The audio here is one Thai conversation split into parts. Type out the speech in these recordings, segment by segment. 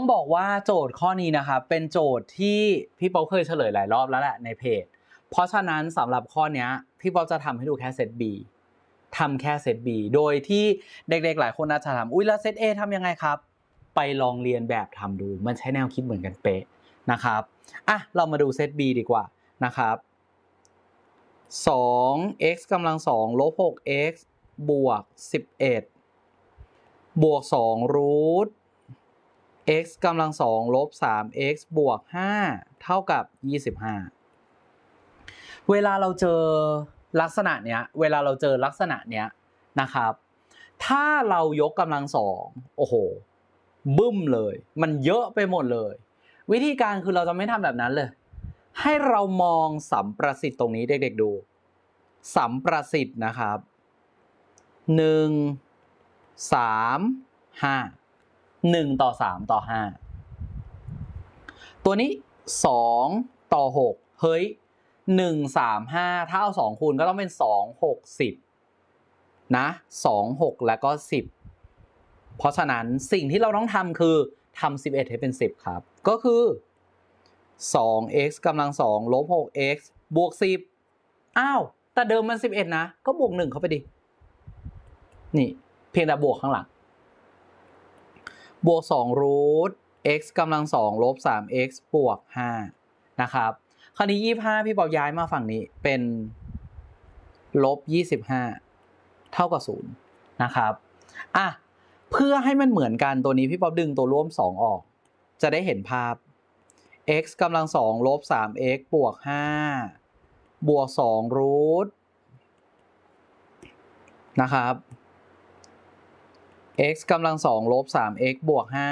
ต้องบอกว่าโจทย์ข้อนี้นะครับเป็นโจทย์ที่พี่ป๊อปเคยเฉลยหลายรอบแล้วแหละในเพจ เพราะฉะนั้นสำหรับข้อนี้พี่ป๊อปจะทำให้ดูแค่เซต B ทำแค่เซต B โดยที่เด็กๆ หลายคนอาจจะถามอุ้ยแล้วเซต A ทำยังไงครับ ไปลองเรียนแบบทำดู มันใช้แนวคิดเหมือนกันเป๊ะนะครับอะเรามาดูเซต B ดีกว่านะครับ 2 x กำลัง2ลบ 6 x บวก 11 บวก2รูท x กำลัง2ลบ 3 x บวก 5 เท่ากับ 25 เวลาเราเจอลักษณะเนี้ย เวลาเราเจอลักษณะเนี้ยนะครับ ถ้าเรายกกำลังสองโอ้โห บึ้มเลย มันเยอะไปหมดเลย วิธีการคือเราจะไม่ทำแบบนั้นเลย ให้เรามองสัมประสิทธิ์ตรงนี้เด็กๆดู สัมประสิทธิ์นะครับหนึ่ง หนึ่งต่อสามต่อห้าตัวนี้สองต่อหกเฮ้ยหนึ่งสามห้าถ้าเอาสองคูณก็ต้องเป็นสองหกสิบนะสองหกแล้วก็สิบเพราะฉะนั้นสิ่งที่เราต้องทำคือทำสิบเอ็ดให้เป็นสิบครับ ก็คือ 2x กำลัง2ลบ 6x บวก 10 อ้าว แต่เดิมมัน 11 นะ ก็บวก 1 เข้าไปดิ นี่ เพียงแต่บวกข้างหลัง บวก2รูท x กำลัง2ลบ 3x บวก5นะครับ คราวนี้ 25 พี่ปอบย้ายมาฝั่งนี้เป็นลบ 25 เท่ากับ 0 นะครับ อะ เพื่อให้มันเหมือนกันตัวนี้พี่ป๊อบดึงตัวร่วม 2 ออก จะได้เห็นภาพ x กำลังสองลบสาม x บวกห้าบวกสองรูทนะครับ x กำลังสองลบสาม x บวกห้า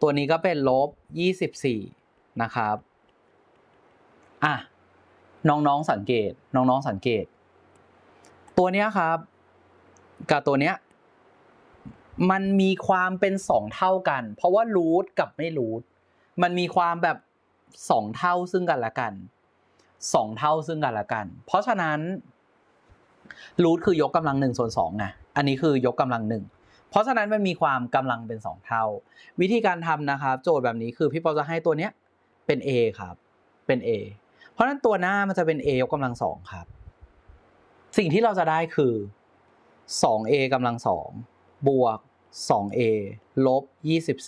ตัวนี้ก็เป็นลบยี่สิบสี่นะครับ อะ น้องๆสังเกต น้องๆสังเกต ตัวเนี้ยครับ กับตัวเนี้ย มันมีความเป็นสองเท่ากัน เพราะว่ารูทกับไม่รูท มันมีความแบบสองเท่าซึ่งกันและกันสองเท่าซึ่งกันและกัน เพราะฉะนั้นรูทคือยกกำลังหนึ่งส่วนสองไง อันนี้คือยกกำลังหนึ่ง เพราะฉะนั้นมันมีความกำลังเป็นสองเท่า วิธีการทำนะครับโจทย์แบบนี้คือพี่ปอจะให้ตัวเนี้ยเป็น A ครับเป็น A เพราะฉะนั้นตัวหน้ามันจะเป็น A ยกกำลังสองครับ สิ่งที่เราจะได้คือ 2a กำลังสองบวก 2a ลบ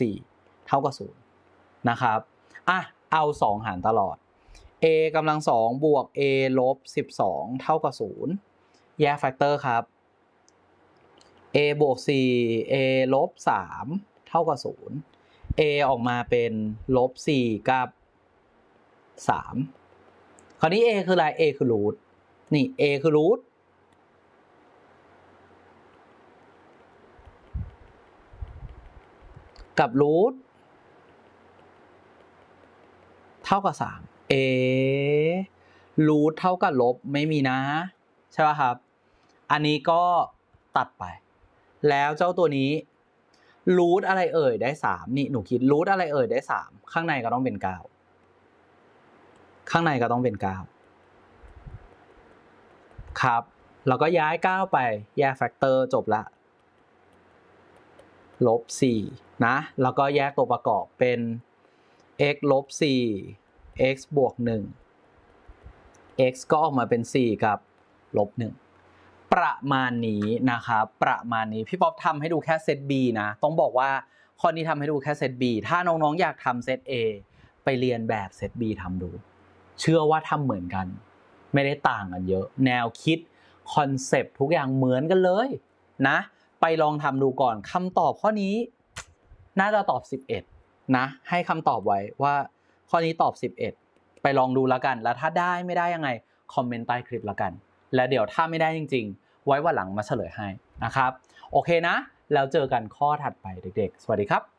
24 เท่ากับ0นะครับอะเอา 2 หารตลอด a กำลังสองบวก a ลบ 12 เท่ากับ0แยกแฟกเตอร์ครับ a บวก4 a ลบ3เท่ากับ0 a ออกมาเป็นลบ4กับ 3 คราวนี้ a คืออะไร a คือรูทนี่ a คือรูทกับรูทเท่ากับสามเอรูทเท่ากับลบไม่มีนะ ใช่ป่ะครับ อันนี้ก็ตัดไป แล้วเจ้าตัวนี้รูทอะไรเอ่ยได้สามนี่หนูคิดรูทอะไรเอ่ยได้สามข้างในก็ต้องเป็นเก้าข้างในก็ต้องเป็นเก้าครับเราก็ย้ายเก้าไปแยกแฟกเตอร์จบละลบ4นะ แล้วก็แยกตัวประกอบเป็น x ลบ4 x บวก1 x ก็ออกมาเป็น4กับลบ1 ประมาณนี้นะครับประมาณนี้พี่ป๊อปทำให้ดูแค่เซต B นะต้องบอกว่าข้อนี้ทำให้ดูแค่เซต B ถ้าน้องๆอยากทำเซต A ไปเรียนแบบเซต B ทำดู เชื่อว่าทำเหมือนกัน ไม่ได้ต่างกันเยอะ แนวคิดคอนเซปต์ทุกอย่างเหมือนกันเลยนะ ไปลองทำดูก่อนคำตอบข้อนี้ น่าจะตอบ 11 นะ ให้คำตอบไว้ว่าข้อนี้ตอบ 11 ไปลองดูแล้วกัน แล้วถ้าได้ไม่ได้ยังไง คอมเมนต์ใต้คลิปแล้วกัน แล้วเดี๋ยวถ้าไม่ได้จริง ๆ ไว้วันหลังมาเฉลยให้นะครับ โอเคนะ แล้วเจอกันข้อถัดไปเด็กๆ สวัสดีครับ